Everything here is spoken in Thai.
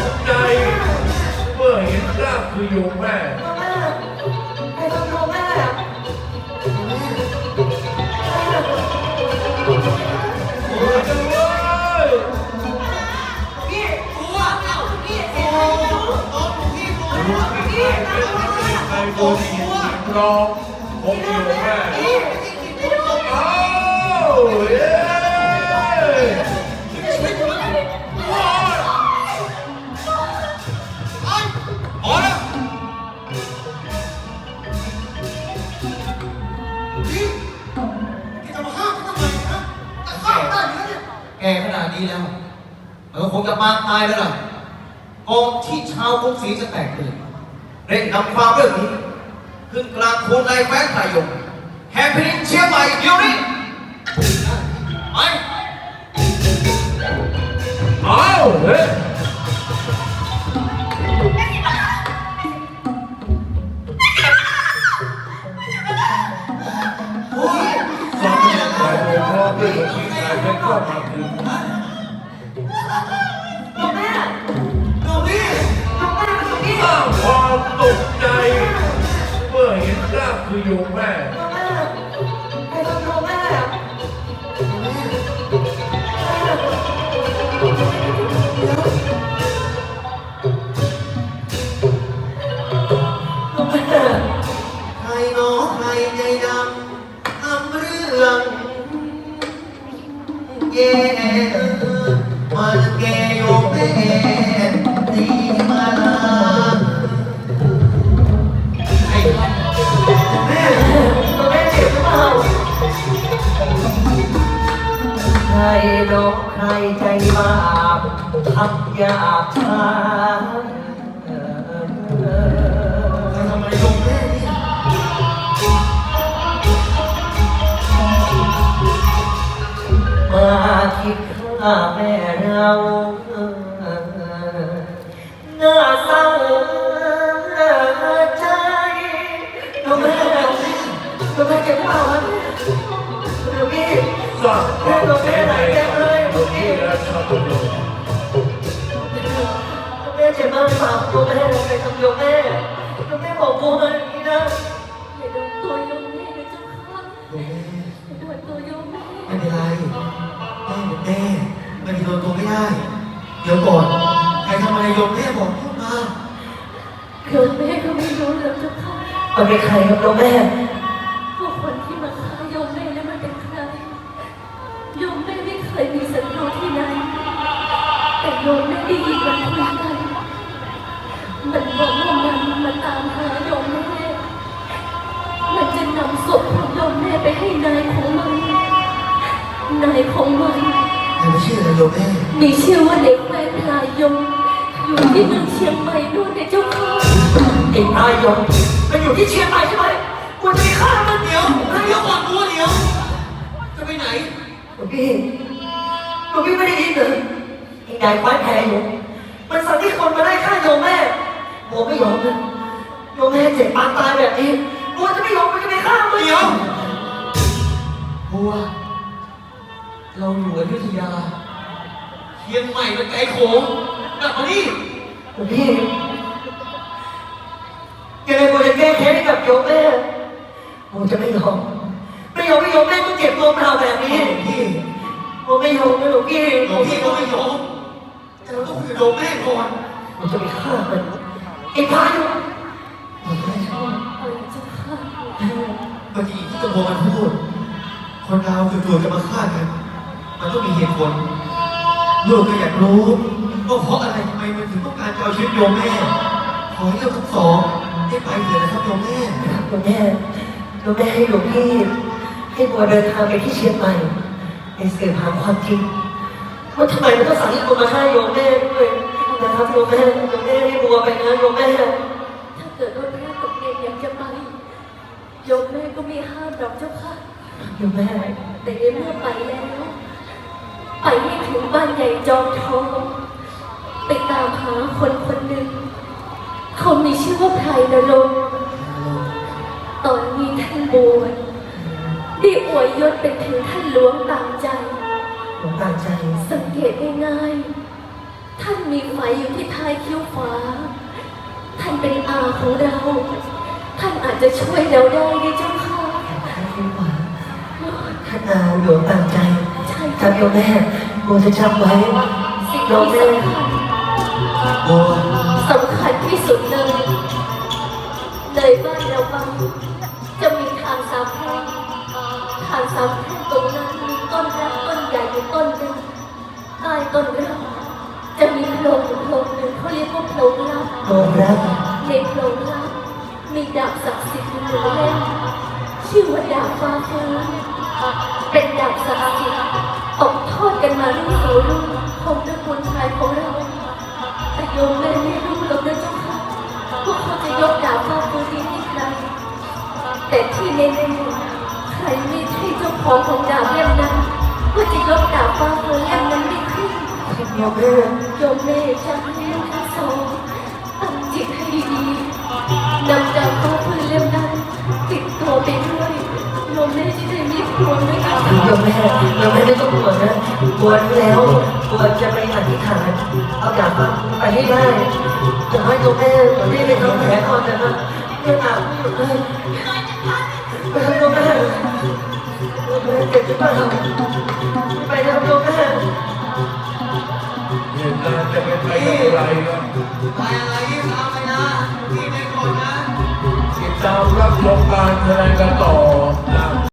กใจ เมื่อเห็นร่างคือโยมแม่ โอ้ยจังเลยพี่กลัวเอ้าพี่เสียใจพี่ใครเป็นพี่ใครโดนหินร้องของโยมแม่ นาดนี้แล้วเออคงจะปางตายแล้วล่ะก่อนที่ชาวกรุงศรีจะแตกตื่นเร่งนำความเรื่องนี้ขึ้นกลางทูลในแคว้นไทยงแห่งแผ่นดินเชียงใหม่เดี๋ยวนี้ไปเอ้าเฮ้ยสองคนไปโดยพ่อด้วยกับพี่ชายเป็นก็มาถึงโท ยมแม่โทรแม่ไอ้ต้องโทรแม่โทรแม่ใครหนอใครใจดำทำเรื่องแย่มาแกโยมแม่ น้องใครใจบาปทำหยาบช้าเออเออทำไมลงแม่นี่มาคิดฆ่าแม่เรา แม่เจ็บมากตัวแม่เราไปทำโยมแม่ตัวแม่บอกกูมาอย่างนี้นะอย่าโดนตัวโยมแม่นะเจ้าค่ะโยมแม่อย่าโดนตัวโยมแม่ไม่เป็นไรแม่เป็นแม่ไม่ได้โดนตัวไม่ได้ เดี๋ยวก่อนใครทำอะไรโยมแม่บอกพูดมาโยมแม่ก็ไม่รู้เลยเจ้าค่ะมันเป็นใครครับโยมแม่พว่าคนที่มาฆ่าโยมแม่นั้นมันเป็นใครโยมแม่ไม่เคยมีศัตรูที่ไหนแต่โยมแม่ได้ยินมันคุยกันำศพของโยมแม่ไปให้นายของมัน นายของมันแต่ไม่เชื่อเลยโยมแม่มีชื่อว่าเด็กแฟนพลายยงอยู่ที่เมืองเชียงใหม่นู่นนะเจ้าค่ะไอ้นายยงมันอยู่ที่เชียงใหม่ใช่ไหมกูจะไปฆ่ามันเดี๋ยวเดี๋ยวก่อนกูเดี๋ยว จะไปไหนหลวงพี่หลวงพี่ไม่ได้ยินเหรอไอ้นายคว้านแพรอยู่มันสั่งที่คนมาได้ฆ่าโยมแม่โมไม่ยอมนะโยมแม่เจ็บปานตายแบบนี้โมจะไม่ยอมมันจะ ไปฆ่ามันเดี๋ยวบัวเราอยู่อยุธยาเชียงใหม่มันไกลโขงกลับมานี่หลวงพี่ยังไงโมจะแก้แค้นให้กับโยมแม่โมจะไม่ยอมไม่ยอมไม่ยอมแม่ต้องเจ็บตัวเปล่าแบบนี้พี่โมไม่ยอมนะหลวงพี่หลวงพี่ก็ไม่ยอมแต่เราต้องคุยกับโยมแม่ก่อนโมจะไปฆ่ามันไอ้พายุ อกี้ที่ตะโกนมันพูด คนเราจู่ๆจะมาฆ่ากัน มันต้องมีเหตุผลลูกก็อยากรู้ว่าเพราะอะไรทำไมมันถึงต้องการจะเอาชีวิตโยมแม่ขอให้เราทั้งสองได้ไปเถิดนะครับโยมแม่หลวงแม่หลวงแม่ให้หลวงพี่ให้บัวเดินทางไปที่เชียงใหม่ไปสืบหาความจริงว่าทำไมมันต้องสั่งให้บัวมาฆ่าโยมแม่ด้วยนะครับโยมแม่โยมแม่ให้บัวไปนะโยมแม่ถ้าเกิดว่าแม่กับเนยอยากจะไปโยมแม่ก็ ไม่ห้ามหรอกเจ้าค่ะโยมแม่แต่ในเมื่อไปแล้ว ไปให้ถึงบ้านใหญ่จอมทองไปตามหาคนคนหนึ่ง เขามีชื่อว่าไพรนรงค์ตอนนี้ท่านบวชได้อวยยศเป็นถึงท่านหลวงตามใจหลวงตาใจสังเกตง่ายๆ ท่านมีไฟอยู่ที่ท้ายคิ้วขวา ท่านเป็นอาของเรา ท่านอาจจะช่วยเราได้นะเจ้า ค่ะท่านอาหลวงตามใจใช่ครับโยมแม่โมจะจำไว้สิ่งโยที่มแม่สำคัญบัวสำคัญที่สุดเลยเลยบ้านเราบ้างจะมีทางสามแพร่งทางสามแพร่งตรงนั้นมีต้นรักต้นใหญ่อยู่ต้นหนึ่งใต้ต้นรักจะมีโพรงอยู่โพรงหนึ่งเขาเรียกว่าโพรงลับโยมรักในโพรงลับมีดาบศักดิ์สิทธิ์อยู่หนึ่งเล่มชื่อว่าดาบฟ้าฟ้า เป็นดาบสิทธิ์ตกทอดกันมารุ่นสู่รุ่นของตระกูลชายของเราแต่โยมแม่ไม่รู้หรอกนะเจ้าค่ะว่าเขาจะยกดาบฟาฟ้านี้ให้ใครแต่ที่แน่ๆใครไม่ใช่เจ้าของของดาบเล่มนั้นก็จะยกดาบฟาฟ้าเล่มนั้นไม่ขึ้นโยมแม่โยมแม่จำให้ เอาโยมแม่โยมแม่ไม่ต้องกลัวนะกลัวรู้แล้วกลัวจะไปอธิษฐานเอาดาบมาไปให้ได้แต่ว่าโยมแม่ไม่ได้ทำแผลก่อนนะครับโยมอาไม่หยุดเลยไปครับโยมแม่แม่เจ็บหรือเปล่าไปนะครับโยมแม่เหตุการณ์จะเป็นไปอย่างไรครับไปอะไรตามไปนะพี่ไม่กดนะติดตามรับชมการแสดงกันต่อ